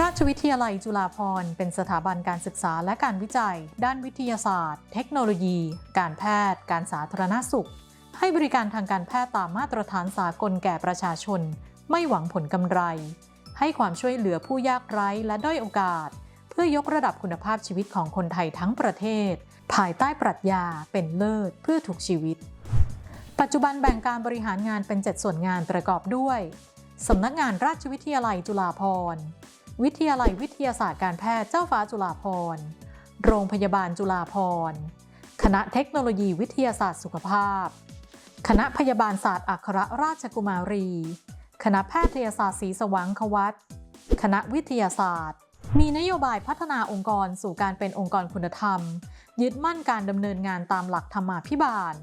ราชวิทยาลัยจุฬาภรณ์เป็นสถาบันการศึกษาและการวิจัย ด้านวิทยาศาสตร์ เทคโนโลยี การแพทย์ การสาธารณสุข ให้บริการทางการแพทย์ตามมาตรฐานสากลแก่ประชาชน ไม่หวังผลกำไร ให้ความช่วยเหลือผู้ยากไร้และด้อยโอกาส เพื่อยกระดับคุณภาพชีวิตของคนไทยทั้งประเทศ ภายใต้ปรัชญาเป็นเลิศเพื่อทุกชีวิต ปัจจุบันแบ่งการบริหารงานเป็น 7 ส่วนงานประกอบด้วยสำนักงานราชวิทยาลัยจุฬาภรณ์ วิทยาลัยวิทยาศาสตร์การแพทย์เจ้าฟ้าจุฬาภรณ์ โรงพยาบาลจุฬาภรณ์ คณะเทคโนโลยีวิทยาศาสตร์สุขภาพ คณะพยาบาลศาสตร์อัครราชกุมารี คณะแพทยศาสตร์ศรีสว่างควัตคณะวิทยาศาสตร์ มีนโยบายพัฒนาองค์กรสู่การเป็นองค์กรคุณธรรม ยึดมั่นการดำเนินงานตามหลักธรรมาภิบาล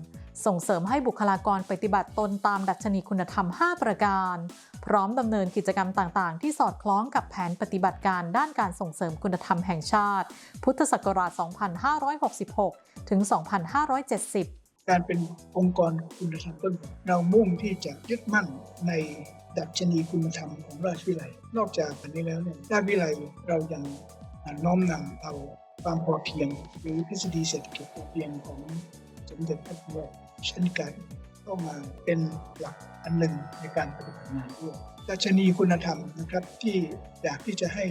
ส่งเสริมให้บุคลากรปฏิบัติตนตามดัชนีคุณธรรม 5 ประการ พร้อมดำเนินกิจกรรมต่าง ๆ ที่สอดคล้องกับแผนปฏิบัติการด้านการส่งเสริมคุณธรรมแห่งชาติ พุทธศักราช 2566 ถึง 2570 การเป็นองค์กรคุณธรรมต้นเรามุ่งที่จะยึดมั่นในดัชนีคุณธรรมของราชวิทยาลัยนอกจากอันนี้แล้วเนี่ยราชวิทยาลัยเรายังน้อมนำเอาความพอเพียงหรือทฤษฎีเศรษฐกิจพอเพียงของสมเด็จพระบร มชนกาธิเข้ามาเป็นหลักอันหนึ่งในการปฏิบัติงานด้วยดัชนีคุณธรรมนะครับที่อยากที่จะให้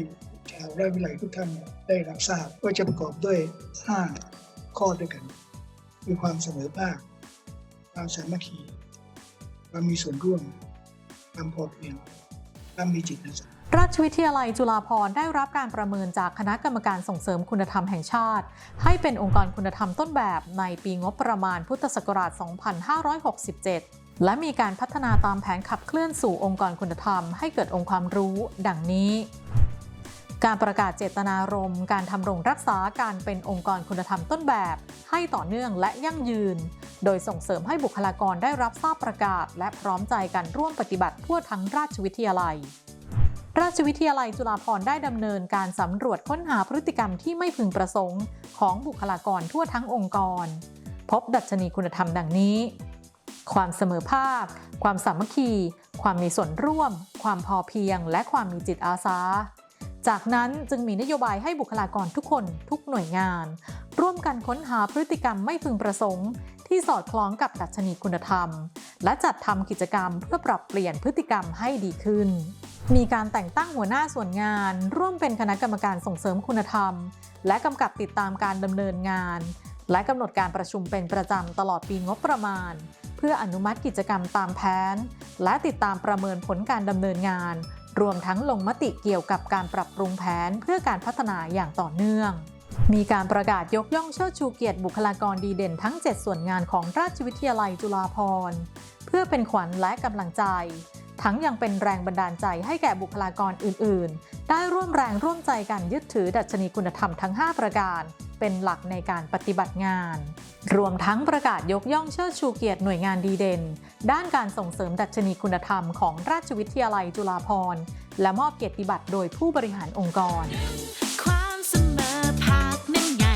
ชาวไราชวิไลทุกท่านได้รับทราบก็จะประกอบด้วย 5 ข้อด้วยกัน คือความเสมอภาค ความสามัคคี ความมีส่วนร่วม ความพอเพียงความมีจิตอาสา ราชวิทยาลัยจุฬาภรณ์ได้รับการประเมินจากคณะกรรมการส่งเสริมคุณธรรมแห่งชาติ ให้เป็นองค์กรคุณธรรมต้นแบบในปีงบประมาณพุทธศักราช 2567 และมีการพัฒนาตามแผนขับเคลื่อนสู่องค์กรคุณธรรมให้เกิดองค์ความรู้ ดังนี้ การประกาศเจตนารมณ์การทำรงรักษาการเป็นองค์กรคุณธรรมต้นแบบ ให้ต่อเนื่องและยั่งยืน โดยส่งเสริมให้บุคลากรได้รับทราบประกาศ และพร้อมใจกันร่วมปฏิบัติทั่วทั้งราชวิทยาลัย ราชวิทยาลัยจุฬาภรณ์ได้ดำเนินการสำรวจค้นหาพฤติกรรมที่ไม่พึงประสงค์ ของบุคลากรทั่วทั้งองค์กร พบดัชนีคุณธรรมดังนี้ ความเสมอภาค ความสามัคคี ความมีส่วนร่วม ความพอเพียง และความมีจิตอาสา จากนั้นจึงมีนโยบายให้บุคลากรทุกคนทุกหน่วยงาน ร่วมกันค้นหาพฤติกรรมไม่พึงประสงค์ ที่สอดคล้องกับดัชนีคุณธรรม และจัดทำกิจกรรมเพื่อปรับเปลี่ยนพฤติกรรมให้ดีขึ้น มีการแต่งตั้งหัวหน้าส่วนงาน ร่วมเป็นคณะกรรมการส่งเสริมคุณธรรม และกำกับติดตามการดำเนินงาน และกำหนดการประชุมเป็นประจำตลอดปีงบประมาณ เพื่ออนุมัติกิจกรรมตามแผนและติดตามประเมินผลการดำเนินงาน รวมทั้งลงมติเกี่ยวกับการปรับปรุงแผนเพื่อการพัฒนาอย่างต่อเนื่อง มีการประกาศยกย่องเชิดชูเกียรติบุคลากรดีเด่นทั้ง 7 ส่วนงานของราชวิทยาลัยจุฬาภรณ์เพื่อเป็นขวัญและกำลังใจ ทั้งยังเป็นแรงบันดาลใจให้แก่บุคลากรอื่น ๆ ได้ร่วมแรงร่วมใจกันยึดถือดัชนีคุณธรรมทั้ง 5 ประการ เป็นหลักในการปฏิบัติงาน รวมทั้งประกาศยกย่องเชิดชูเกียรติหน่วยงานดีเด่น ด้านการส่งเสริมดัชนีคุณธรรมของราชวิทยาลัยจุฬาภรณ์ และมอบเกียรติบัตรโดยผู้บริหารองค์กรความเสมอภาคนั้นไง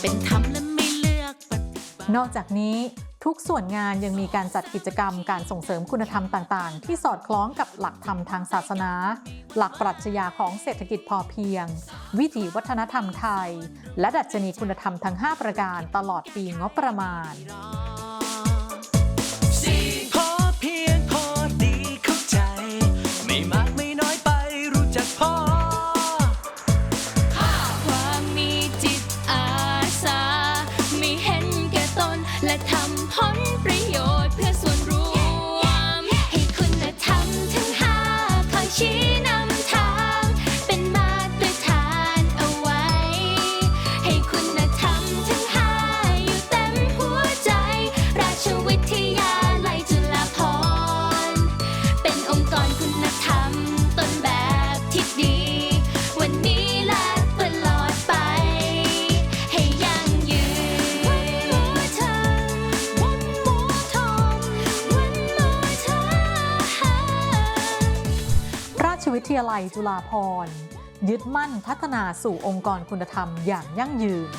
เป็นธรรมและไม่เลือกปฏิบัตินอกจากนี้ ทุกส่วนงานยังมีการจัดกิจกรรมการส่งเสริมคุณธรรมต่าง ๆ ที่สอดคล้องกับหลักธรรมทางศาสนา หลักปรัชญาของเศรษฐกิจพอเพียง วิถีวัฒนธรรมไทย และดัชนีคุณธรรมทั้ง 5 ประการตลอดปีงบประมาณ ยาลัยจุฬาภรณ์ยึดมั่นพัฒนาสู่องค์กรคุณธรรมอย่างยั่งยืน